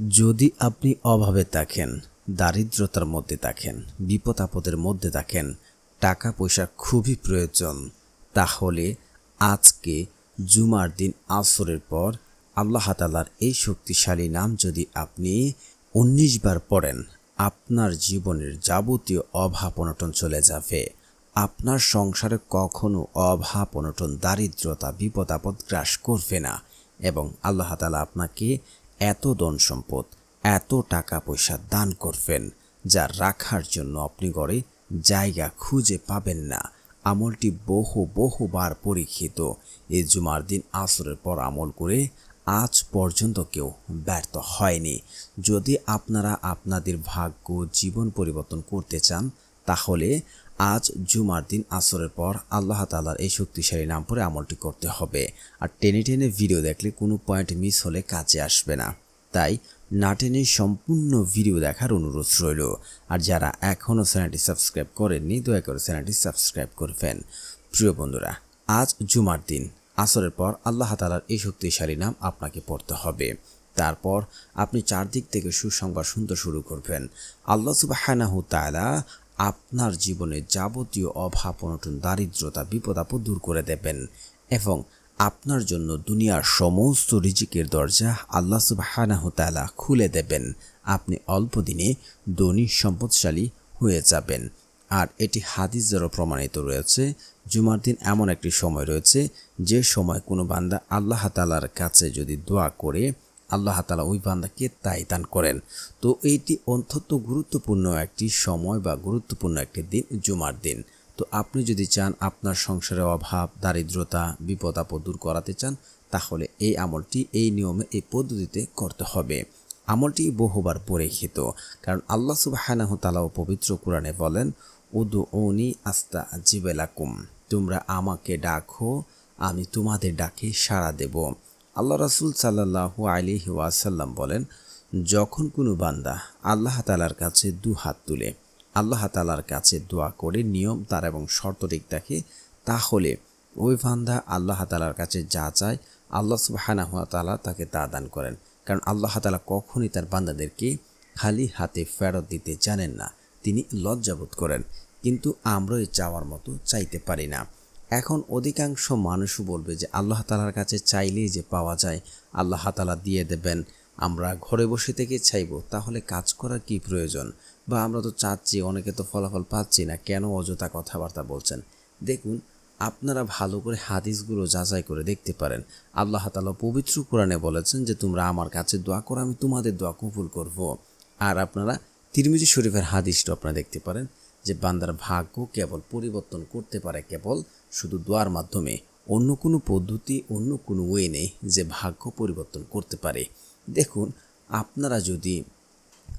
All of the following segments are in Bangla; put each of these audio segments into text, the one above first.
যদি আপনি অভাবে থাকেন, দারিদ্রতার মধ্যে থাকেন বিপদ আপদের মধ্যে থাকেন টাকা পয়সা খুবই প্রয়োজন, তাহলে আজকে জুমার দিন আসরের পর আল্লাহ তালার এই শক্তিশালী নাম যদি আপনি উনিশ বার পড়েন, আপনার জীবনের যাবতীয় অভাব অনটন চলে যাবে। আপনার সংসারে কখনো অভাব অনটন, দারিদ্রতা বিপদ আপদ গ্রাস করবে না এবং আল্লাহ তালা আপনাকে এত ধন সম্পদ এত টাকা পয়সা দান করবেন, যা রাখার জন্য আপনি গড়ে জায়গা খুঁজে পাবেন না। আমলটি বহু বহুবার পরীক্ষিত। এই জুমার দিন আসরের পর আমল করে আজ পর্যন্ত কেউ ব্যর্থ হয়নি। যদি আপনারা আপনাদের ভাগ্য জীবন পরিবর্তন করতে চান, তাহলে আজ জুমার দিন আসরের পর আল্লাহ তালার এই শক্তিশালী নাম পরে আমলটি করতে হবে। আর টেনে টেনে ভিডিও দেখলে কোনো পয়েন্ট মিস হলে কাজে আসবে না। তাই না টেনে সম্পূর্ণ ভিডিও দেখার অনুরোধ রইল। আর যারা এখনও চ্যানেলটি সাবস্ক্রাইব করেননি, দয়া করে চ্যানেলটি সাবস্ক্রাইব করবেন। প্রিয় বন্ধুরা, আজ জুমার দিন। আসরের পর আল্লাহ তালার এই শক্তিশালী নাম আপনাকে পড়তে হবে। তারপর আপনি চারদিক থেকে সুসংবাদ শুনতে শুরু করবেন। আল্লাহ তাআলা আপনার জীবনে যাবতীয় অভাব, অনটন, দারিদ্রতা, বিপদ, আপদ দূর করে দেবেন এবং আপনার জন্য দুনিয়ার সমস্ত রিজিকের দরজা আল্লাহ সুবাহানাহু তাআলা খুলে দেবেন। আপনি অল্প দিনে ধনী, সম্পদশালী হয়ে যাবেন। আর এটি হাদিস দ্বারা প্রমাণিত রয়েছে, জুমার দিন এমন একটি সময় রয়েছে, যে সময় কোনো বান্দা আল্লাহ তালার কাছে যদি দোয়া করে আল্লাহ তালা ওই বান্দাকে তাই দান করেন। তো এইটি অন্তত গুরুত্বপূর্ণ একটি সময় বা গুরুত্বপূর্ণ একটি দিন, জুমার দিন। তো আপনি যদি চান আপনার সংসারে অভাব, দারিদ্রতা, বিপদ আপদ দূর করাতে চান, তাহলে এই আমলটি, এই নিয়মে, এই পদ্ধতিতে করতে হবে। আমলটি বহুবার পরীক্ষিত, কারণ আল্লাহ সুবাহানাহ তালাও পবিত্র কোরআনে বলেন উদু ওনি আস্তা জিবেলাকুম তোমরা আমাকে ডাকো, আমি তোমাদের ডাকে সাড়া দেব। আল্লাহ রাসুল সাল্লাহু আলিহি ওয়াসাল্লাম বলেন, যখন কোনো বান্দা আল্লাহ তালার কাছে দু হাত তুলে, আল্লাহ তালার কাছে দোয়া করে নিয়ম, তার এবং শর্ত ঠিক দেখে, তাহলে ওই বান্দা আল্লাহ তালার কাছে যা চায়, আল্লাহ সুবাহানাহ তালা তাকে তা দান করেন। কারণ আল্লাহ তালা কখনই তার বান্দাদেরকে খালি হাতে ফেরত দিতে জানেন না, তিনি লজ্জাবোধ করেন। কিন্তু আমরা এই চাওয়ার মতো চাইতে পারি না। এখন অধিকাংশ মানুষও বলবে যে আল্লাহ তালার কাছে চাইলেই যে পাওয়া যায়, আল্লাহ তালা দিয়ে দেবেন। আমরা ঘরে বসে থেকে চাইব, তাহলে কাজ করার কি প্রয়োজন? বা আমরা তো চাচ্ছি, অনেকে তো ফলাফল পাচ্ছি না, কেন অযথা কথাবার্তা বলছেন? দেখুন, আপনারা ভালো করে হাদিসগুলো যাচাই করে দেখতে পারেন। আল্লাহ তালা পবিত্র কোরআনে বলেছেন যে, তোমরা আমার কাছে দোয়া করো, আমি তোমাদের দোয়া কবুল করব। আর আপনারা তিরমিজি শরীফের হাদিসটা আপনারা দেখতে পারেন যে, বান্দার ভাগ্য কেবল পরিবর্তন করতে পারে কেবল শুধু দোয়ার মাধ্যমে, অন্য কোনো পদ্ধতি, অন্য কোনো ওয়ে নেই যে ভাগ্য পরিবর্তন করতে পারে। দেখুন, আপনারা যদি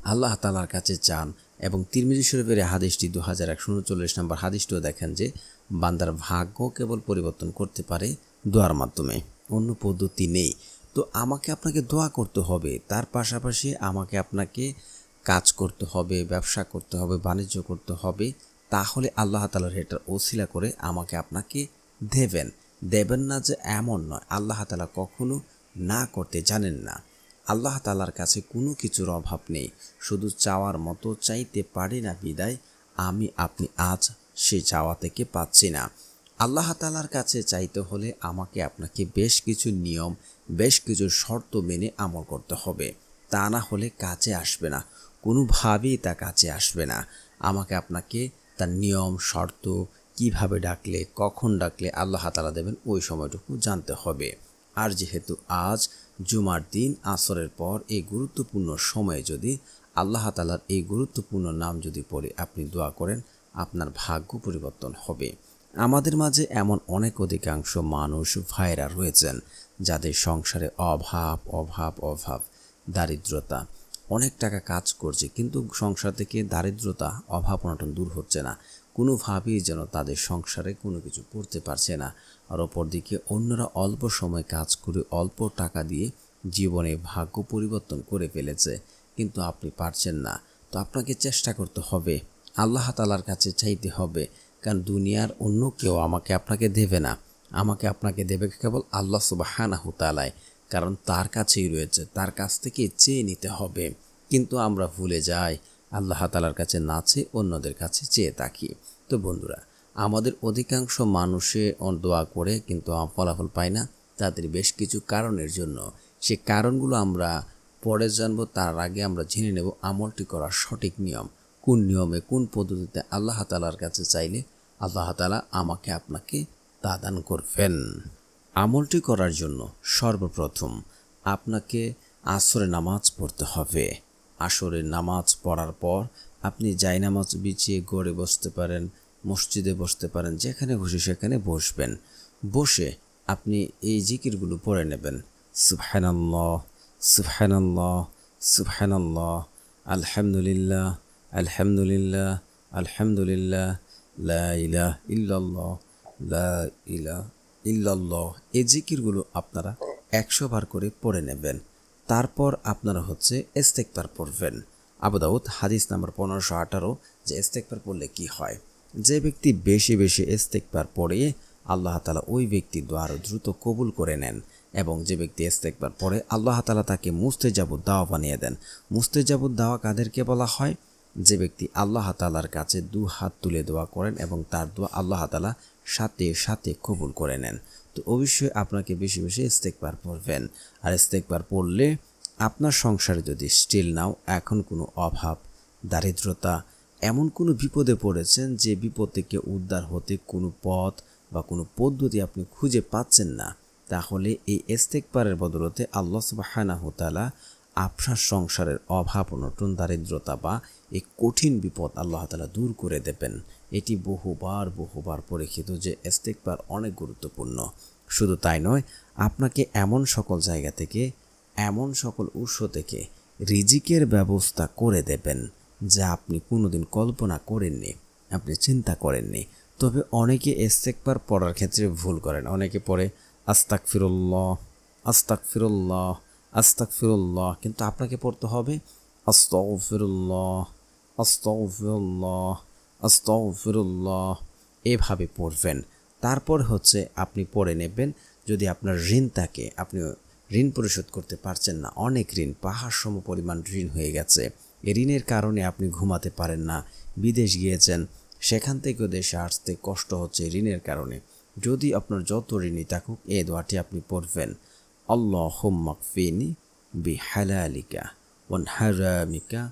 আল্লাহ তালার কাছে চান এবং তিরমিজি শরীফের হাদিসটি দু হাজার একশো উনচল্লিশ নম্বর হাদিসটিও দেখেন যে, বান্দার ভাগ্য কেবল পরিবর্তন করতে পারে দোয়ার মাধ্যমে, অন্য পদ্ধতি নেই। তো আমাকে আপনাকে দোয়া করতে হবে, তার পাশাপাশি আমাকে আপনাকে কাজ করতে হবে, ব্যবসা করতে হবে, বাণিজ্য করতে হবে তাহলে আল্লাহ তালার এটার ওসিলা করে আমাকে আপনাকে দেবেন। দেবেন না যে এমন নয়। আল্লাহ তালা কখনো না করতে জানেন না। আল্লাহ তালার কাছে কোনো কিছুর অভাব নেই। শুধু চাওয়ার মতো চাইতে পারি না বিদায়, আমি, আপনি আজ সে চাওয়া থেকে পাচ্ছি না। আল্লাহ তালার কাছে চাইতে হলে আমাকে আপনাকে বেশ কিছু নিয়ম, বেশ কিছু শর্ত মেনে আমল করতে হবে। তা না হলে কাছে আসবে না। কোনোভাবেই তা কাছে আসবে না। আমাকে আপনাকে তার নিয়ম, শর্ত কীভাবে ডাকলে, কখন ডাকলে আল্লাহ তালা দেবেন, ওই সময়টুকু জানতে হবে। আর যেহেতু আজ জুমার দিন, আসরের পর এই গুরুত্বপূর্ণ সময়ে যদি আল্লাহ তালার এই গুরুত্বপূর্ণ নাম যদি পড়ে আপনি দোয়া করেন, আপনার ভাগ্য পরিবর্তন হবে। আমাদের মাঝে এমন অনেক অধিকাংশ মানুষ ভাইরা রয়েছেন যাদের সংসারে অভাব অভাব অভাব, দারিদ্রতা অনেক টাকা কাজ করছে, কিন্তু সংসার থেকে দারিদ্রতা, অভাব অনটন দূর হচ্ছে না। কোনোভাবেই যেন তাদের সংসারে কোনো কিছু করতে পারছে না। আর অপরদিকে অন্যরা অল্প সময় কাজ করে অল্প টাকা দিয়ে জীবনে ভাগ্য পরিবর্তন করে ফেলেছে, কিন্তু আপনি পারছেন না। তো আপনাকে চেষ্টা করতে হবে। আল্লাহ তালার কাছে চাইতে হবে, কারণ দুনিয়ার অন্য কেউ আমাকে আপনাকে দেবে না। আমাকে আপনাকে দেবে কেবল আল্লাহ সুবাহানাহু তালায় কারণ তার কাছেই রয়েছে, তার কাছ থেকে চেয়ে নিতে হবে। কিন্তু আমরা ভুলে যাই, আল্লাহ তালার কাছে না চেয়ে অন্যদের কাছে চেয়ে থাকি। তো বন্ধুরা, আমাদের অধিকাংশ মানুষে দোয়া করে কিন্তু ফলাফল পায় না। তাদের বেশ কিছু কারণের জন্য। সে কারণগুলো আমরা পরে জানব, তার আগে আমরা জেনে নেব আমলটি করার সঠিক নিয়ম। কোন নিয়মে, কোন পদ্ধতিতে আল্লাহ তালার কাছে চাইলে আল্লাহ তালা আমাকে আপনাকে তা দান করবেন। আমলটি করার জন্য সর্বপ্রথম আপনাকে আসরে নামাজ পড়তে হবে। আসরে নামাজ পড়ার পর আপনি যাই নামাজ বিছিয়ে গড়ে বসতে পারেন, মসজিদে বসতে পারেন, যেখানে খুশি সেখানে বসবেন। বসে আপনি এই জিকিরগুলো পড়ে নেবেন। সুবহানাল্লাহ সুবহানাল্লাহ সুবহানাল্লাহ, আলহামদুলিল্লাহ আলহামদুলিল্লাহ আলহামদুলিল্লাহ, লা ইলাহ ইল্লাল্লাহ, লা ইলাহ ইল্লাল্লাহ এই জিকিরগুলো আপনারা একশো বার করে পড়ে নেবেন। তারপর আপনারা হচ্ছে ইস্তেকবার পড়বেন। আবুদাউদ হাদিস নাম্বার পনেরোশো আঠারো, যে ইস্তেকবার পড়লে কি হয়? যে ব্যক্তি বেশি বেশি ইস্তেকবার পড়ে, আল্লাহ তালা ওই ব্যক্তি দ্বার দ্রুত কবুল করে নেন এবং যে ব্যক্তি ইস্তেকবার পড়ে, আল্লাহ তালা তাকে মুস্তেজাবুদ দাওয়া বানিয়ে দেন। মুস্তেজাবুদ দাওয়া কাদেরকে বলা হয়? যে ব্যক্তি আল্লাহ তালার কাছে দু হাত তুলে দোয়া করেন এবং তার দোয়া আল্লাহ তালা সাথে সাথে কবুল করে নেন। তো অবশ্যই আপনাকে বেশি বেশি ইস্তেকবার পড়বেন। আর ইস্তেকবার পড়লে আপনার সংসারে যদি স্টিল নাও, এখন কোনো অভাব, দারিদ্রতা, এমন কোনো বিপদে পড়েছেন যে বিপদ থেকে উদ্ধার হতে কোনো পথ বা কোনো পদ্ধতি আপনি খুঁজে পাচ্ছেন না, তাহলে এই ইস্তেকবারের বদলতে আল্লাহ সুবাহানা তালা আপনার সংসারের অভাব, অনটন, দারিদ্রতা বা এই কঠিন বিপদ আল্লাহ তালা দূর করে দেবেন। এটি বহুবার বহুবার পরীক্ষিত যে ইস্তেকবার অনেক গুরুত্বপূর্ণ। শুধু তাই নয়, আপনাকে এমন সকল জায়গা থেকে, এমন সকল উৎস থেকে রিজিকের ব্যবস্থা করে দেবেন যা আপনি কোনোদিন কল্পনা করেননি, আপনি চিন্তা করেননি। তবে অনেকে ইস্তেকবার পড়ার ক্ষেত্রে ভুল করেন। অনেকে পড়ে আস্তাক ফিরুল্লাহ আস্তাক ফিরুল্লাহ আস্তাক ফিরুল্লাহ কিন্তু আপনাকে পড়তে হবে আস্তাও ফিরুল্লাহ আস্তাও ফিরুল্লাহ আস্তাও এভাবে পড়বেন। তারপর হচ্ছে আপনি পড়ে নেবেন, যদি আপনার ঋণ থাকে, আপনি ঋণ পরিশোধ করতে পারছেন না, অনেক ঋণ পাহাড় সম পরিমাণ ঋণ হয়ে গেছে। এ ঋণের কারণে আপনি ঘুমাতে পারেন না, বিদেশ গিয়েছেন, সেখান থেকেও দেশে আসতে কষ্ট হচ্ছে ঋণের কারণে। যদি আপনার যত ঋণই থাকুক, এ দোয়াটি আপনি পড়বেন আল্লাহ হোম্মাকফিনি বি হালালিকা ওয়ান হারামিকা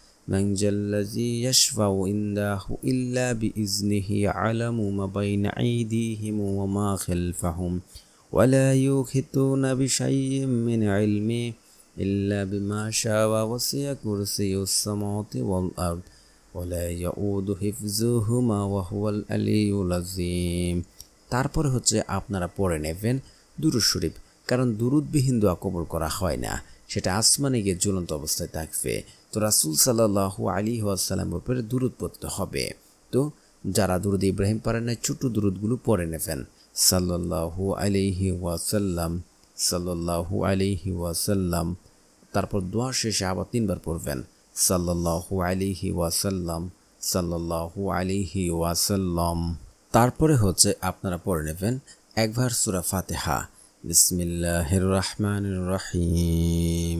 من ذا الذي يشفع عنده إلا بإذنه يعلم ما بين أيديهم وما خلفهم ولا يوحدون بشيء من علمه إلا بما شاء وسع كرسي السماوات والأرض ولا يؤود حفظهما وهو العلي العظيم তারপরে হচ্ছে আপনারা পড়ে নেবেন দুরুদ শরীফ কারণ দুরুদবিহীন দোয়া কবল করা হয় না সেটা আসমানে গিয়ে জ্বলন্ত অবস্থায় থাকবে তো রাসুল সাল্লাহু আলী ওয়াসাল্লামের উপরে দুরুদ পড়তে হবে। তো যারা দুরুদ ইব্রাহিম পারেন না ছোট দুরুদগুলো পড়ে নেবেন। সাল্লাহু আলিহি ওয়াসাল্লাম সাল্লাহু আলিহি ওয়াসাল্লাম, তারপর দোয়া শেষে আবার তিনবার পড়বেন। সাল্লাহু আলিহি ওয়াসাল্লাম সাল্লাহু আলিহি ওয়াসাল্লাম। তারপরে হচ্ছে আপনারা পড়ে নেবেন একবার সুরা ফাতেহা। বিসমিল্লাহির রহমানির রহিম।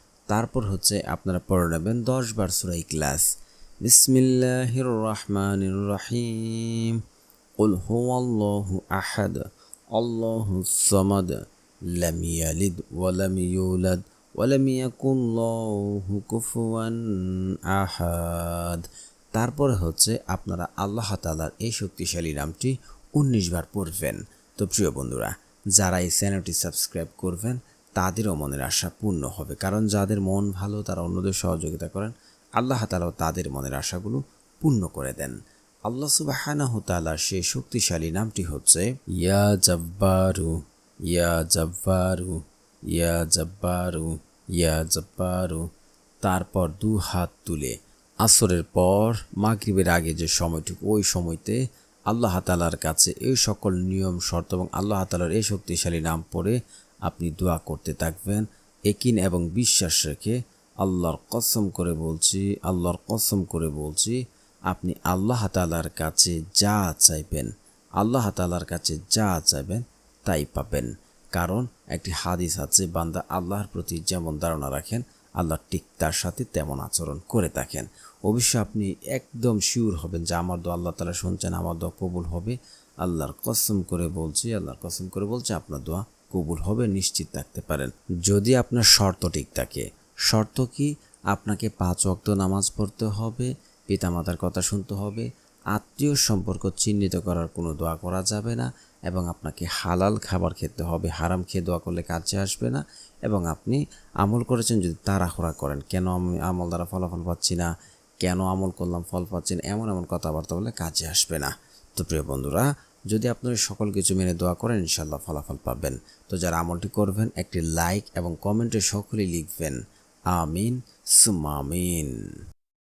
তারপর হচ্ছে আপনারা পড়ে নেবেন দশ বার সুরাই ক্লাস বিসমিল্লাহির রহমানির রহিম قل هو الله أحد الله الصمد لم يلد ولم يولد ওয়ালাম ইয়াকুল্লাহু কুফুয়ান আহাদ তারপরে হচ্ছে আপনারা আল্লাহ তাআলার এই শক্তিশালী নামটি উনিশ বার পড়বেন তো প্রিয় বন্ধুরা যারা এই চ্যানেলটি সাবস্ক্রাইব করবেন তাদেরও মনের আশা পূর্ণ হবে। কারণ যাদের মন ভালো, তারা অন্যদের সহযোগিতা করেন। আল্লাহ তালাও তাদের মনের আশাগুলো পূর্ণ করে দেন। আল্লাহ সুবাহানাহু তাআলার সেই শক্তিশালী নামটি হচ্ছে, ইয়া জব্বারু ইয়া জব্বারু ইয়া জব্বারু ইয়া জব্বারু। তারপর দু হাত তুলে আসরের পর মাগরিবের আগে যে সময়টুকু, ওই সময়তে আল্লাহ তালার কাছে এই সকল নিয়ম, শর্ত এবং আল্লাহ তালার এই শক্তিশালী নাম পড়ে আপনি দোয়া করতে থাকবেন। একিন এবং বিশ্বাস রেখে আল্লাহর কসম করে বলছি, আল্লাহর কসম করে বলছি, আপনি আল্লাহ তালার কাছে যা চাইবেন, আল্লাহ তালার কাছে যা চাইবেন তাই পাবেন। কারণ একটি হাদিস আছে, বান্দা আল্লাহর প্রতি যেমন ধারণা রাখেন, আল্লাহ ঠিক তার সাথে তেমন আচরণ করে থাকেন। অবশ্য আপনি একদম শিওর হবেন যে আমার দো আল্লাহ তালা শুনছেন, আমার দোয়া কবুল হবে। আল্লাহর কসম করে বলছি, আল্লাহর কসম করে বলছি, আপনার দোয়া কবুল হবে, নিশ্চিত থাকতে পারেন। যদি আপনার শর্ত ঠিক থাকে, শর্ত কি? আপনাকে পাঁচ ওয়াক্ত নামাজ পড়তে হবে, পিতামাতার কথা শুনতে হবে আত্মীয় সম্পর্ক চিহ্নিত করার কোনো দোয়া করা যাবে না এবং আপনাকে হালাল খাবার খেতে হবে, হারাম খেয়ে দোয়া করলে কাজে আসবে না এবং আপনি আমল করেছেন যদি তাড়াহুড়া করেন, কেন আমি আমল দ্বারা ফলাফল পাচ্ছি না, কেন আমল করলাম, ফল পাচ্ছি না, এমন এমন কথাবার্তা বলে কাজে আসবে না। তো প্রিয় বন্ধুরা যদি আপনারা সকল কিছু মেনে দোয়া করেন ইনশাল্লাহ ফলাফল পাবেন। তো যারা আমলটি করবেন, একটি লাইক এবং কমেন্টে সকলেই লিখবেন, আমিন সুমামিন